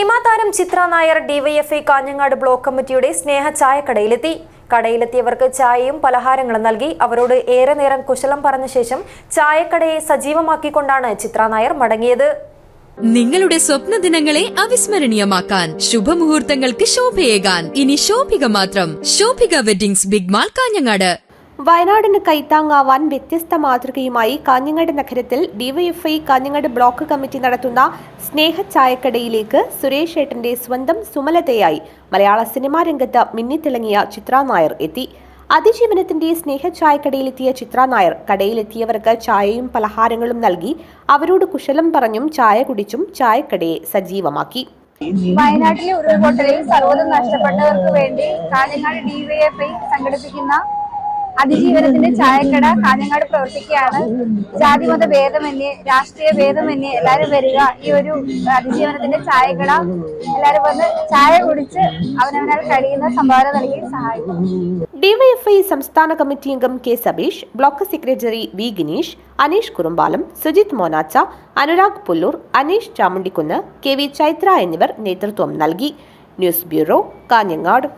Cinema താരം Chithra Nair DYFI Kanhangad block കമ്മിറ്റിയുടെ സ്നേഹ ചായക്കടയിലെത്തി. കടയിലെത്തിയവർക്ക് ചായയും പലഹാരങ്ങളും നൽകി അവരോട് ഏറെ നേരം കുശലം പറഞ്ഞ ശേഷം ചായക്കടയെ സജീവമാക്കിക്കൊണ്ടാണ് ചിത്ര നായർ മടങ്ങിയത്. നിങ്ങളുടെ സ്വപ്ന ദിനങ്ങളെ അവിസ്മരണീയമാക്കാൻ ശുഭമുഹൂർത്തങ്ങൾക്ക് ശോഭയേകാൻ. ഇനി ശോഭിക മാത്രം. Shobhika weddings big mall Kanhangad. വയനാടിന് കൈത്താങ്ങാവാൻ വ്യത്യസ്ത മാതൃകയുമായി കാഞ്ഞങ്ങാട് നഗരത്തിൽ ഡിവൈഎഫ്ഐ കാഞ്ഞങ്ങാട് ബ്ലോക്ക് കമ്മിറ്റി നടത്തുന്ന സ്നേഹ ചായക്കടയിലേക്ക് സുരേഷ് ഏട്ടന്റെ സ്വന്തം സുമലതയായി മലയാള സിനിമാ രംഗത്ത് മിന്നിത്തിളങ്ങിയ ചിത്ര നായർ എത്തി. അതിജീവനത്തിന്റെ സ്നേഹ ചായക്കടയിലെത്തിയ ചിത്ര നായർ കടയിലെത്തിയവർക്ക് ചായയും പലഹാരങ്ങളും നൽകി അവരോട് കുശലം പറഞ്ഞും ചായ കുടിച്ചും ചായക്കടയെ സജീവമാക്കി. വയനാട്ടിലെ ഉരുൾപൊട്ടലിൽ സർവതും നഷ്ടപ്പെട്ടവർക്ക് വേണ്ടി കാഞ്ഞങ്ങാട് ഡിവൈഎഫ്ഐ സംഘടിപ്പിക്കുന്ന അതിജീവനത്തിന്റെ ചായക്കട കാഞ്ഞങ്ങാട് പ്രവർത്തിക്കുകയാണ്. ജാതിമത ഭേദമന്യേ രാഷ്ട്രീയ ഭേദമന്യേ എല്ലാവരും വരിക. ഈ ഒരു അതിജീവനത്തിന്റെ ചായക്കട എല്ലാവരും വന്ന് ചായ കുടിച്ച് അവനവനാൽ കഴിയുന്ന സംഭാവന നൽകി സഹായിക്കും. ഡിവൈഎഫ്ഐ സംസ്ഥാന കമ്മിറ്റി അംഗം K Sabeesh block secretary V Gineesh Aneesh Kurumbalam Sujith Monacha Anurag Pulloor Aneesh Chamundikkunnu K V Chaithra എന്നിവർ നേതൃത്വം നൽകി. News bureau Kanhangad.